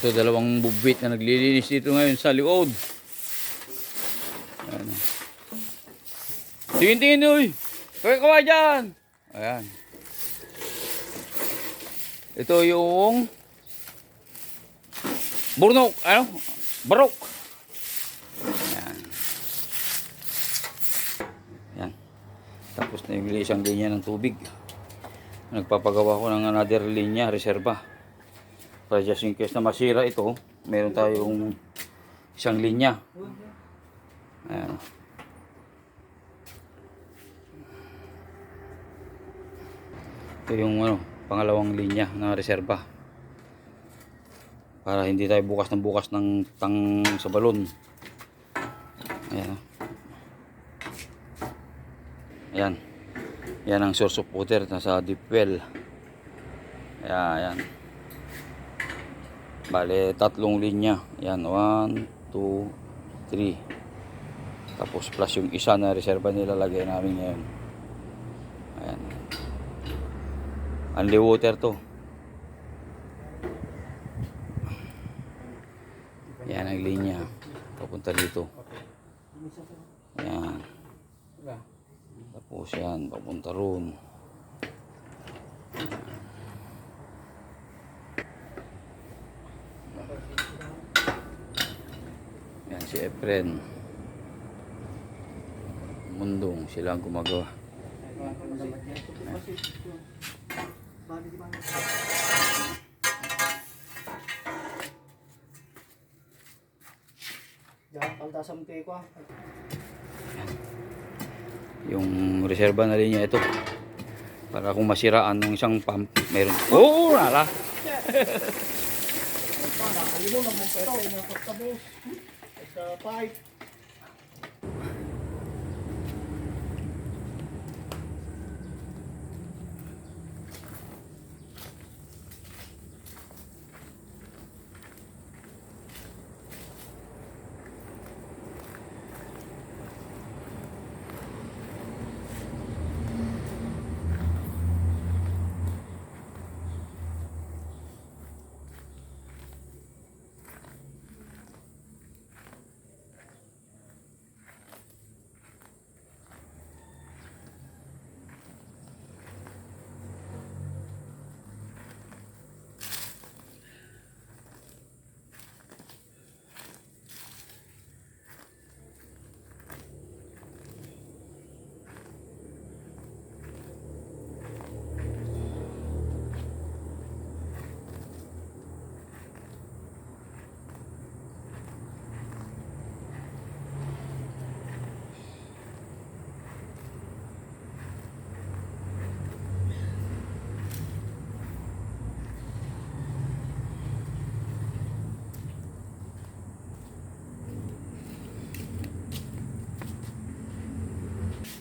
Ito, dalawang bubwit na naglilinis dito ngayon sa likod. Ayan. Tingin, tingin, uy! Kaya kaway dyan! Ayan. Ito yung burnok, ano? Barok. Ayan. Ayan. Tapos na yung isang linya ng tubig. Nagpapagawa ko ng another linya, reserva. Para just in case na masira ito, meron tayong isang linya. Ayan. Ito yung ano, pangalawang linya na reserva. Para hindi tayo bukas ng bukas ng tang sa balon. Ayan. Ayan. Yan ang source of water nasa deep well. Ayan, ayan. Bale, tatlong linya. Yan, 1, 2, 3. Tapos plus yung isa na reserva nilalagay namin ngayon. Ayan. Only water to. Yan ang linya. Papunta dito. Ayan. Tapos yan, papunta roon. Yan si Efren. Mundong sila ang gumagawa. Ko. Yung reserva na linya ito. Para kung masiraan ng isang pump, meron. Oh, nala. Nakakalimu naman pero yung pagtabos. Sa pipe.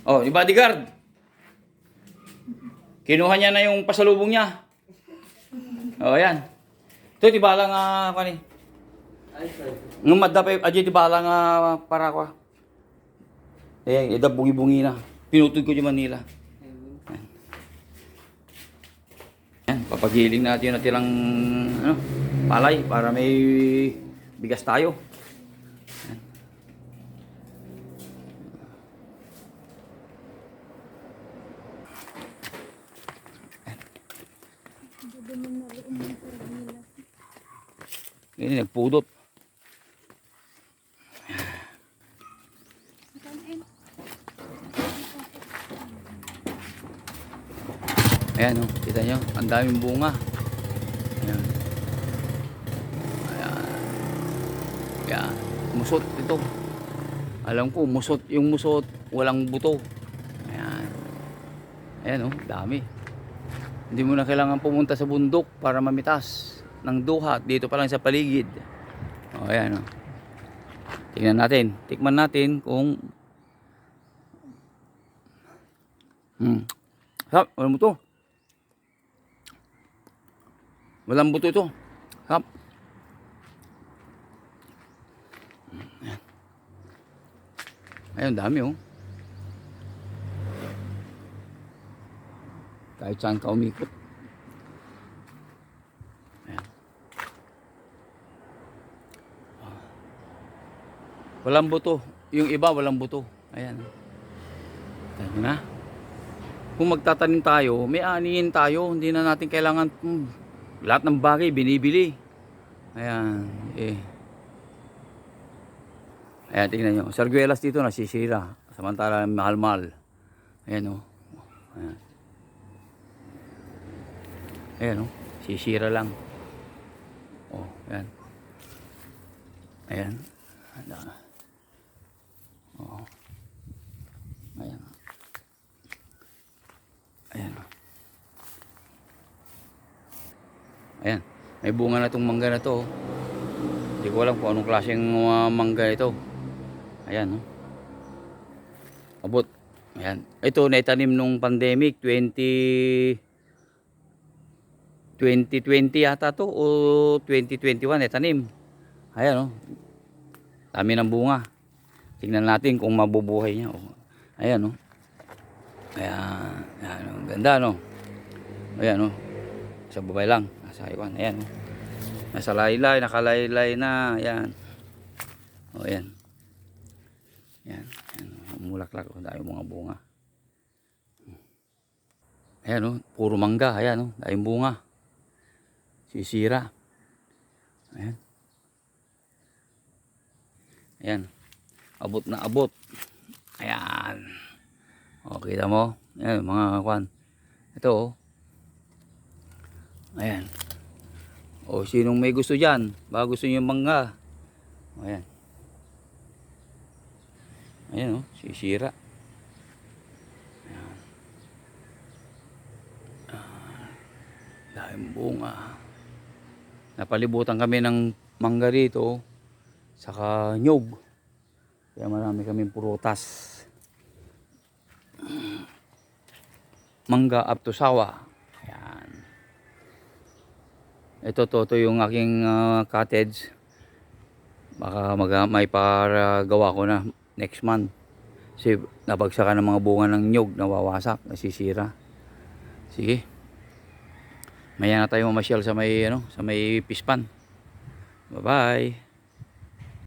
Oh, yung bodyguard. Kinuha niya na yung pasalubong niya. Oh, yan. Ito, di bala nga, kani. Nung madapay, aji di bala nga para ko. Eh, ida bungi-bungi na. Pinutod ko di Manila. Yan. Yan, papagiling natin yung natirang ano, palay para may bigas tayo. Ini nagpudot. Ayan o, kita nyo, ang daming bunga. Ayan. Ayan. Ayan. Musot ito. Alam ko, musot. Yung musot, walang buto. Ayan. Ayan o, dami. Hindi mo na kailangan pumunta sa bundok para mamitas ng duha dito pa lang sa paligid. O ayan o. Tingnan natin. Tikman natin kung Hmm. Sarap, walang buto. Walang buto ito. Ayan. Ayun, dami oh. Kahit saan ka umikot. Walang buto. Yung iba walang buto. Ayan. Tayo na. Kung magtatanim tayo, may anihin tayo. Hindi na natin kailangan hmm, lahat ng bagay binibili. Ayan. Eh. Ayan, tingnan nyo. Sarguelas dito nasisira. Samantala mahal-mahal. Ayan o. Ayan. Ayan o. Sisira lang. Oh, ayan. Ayan. Anda. Oh. Ayan. Ayan. Ayan. May bunga na itong mangga na to. oh. Hindi ko alam kung anong klaseng uh, mangga ito. Ayan. Oh. Abot. Ayan. Ito naitanim nung pandemic 20 2020 yata to o 2021 naitanim. Ayan oh. Dami ng bunga. Tingnan natin kung mabubuhay niya. Oh. Ayan oh. Ayan. Ayan oh. Ganda no. Ayan oh. Sa babay lang. Nasa iwan. Ayan oh. Nasa laylay. Nakalaylay na. Ayan. O ayan. Ayan. Ayan. Mulaklak. Oh. Dami mga bunga. Ayan oh. Puro mangga. Ayan oh. Dami bunga. Sisira. Ayan. Ayan. Abot na abot. Ayan. O, kita mo? Ayan, mga kwan. Ito, oh. Ayan. O, sinong may gusto dyan? Baka gusto nyo mangga. Ayan. Ayan, oh. Sisira. Ayan. Ah, Dahil bunga. Napalibutan kami ng mangga dito. Saka nyog. Kaya marami kaming prutas. Mangga up to sawa. Ito to, to yung aking ah, cottage. Baka mag, may para gawa ko na next month. Kasi nabagsakan ng mga bunga ng nyog, nawawasak, nasisira. Sige. Maya na tayo mamasyal sa may ano, sa may pispan. Bye-bye.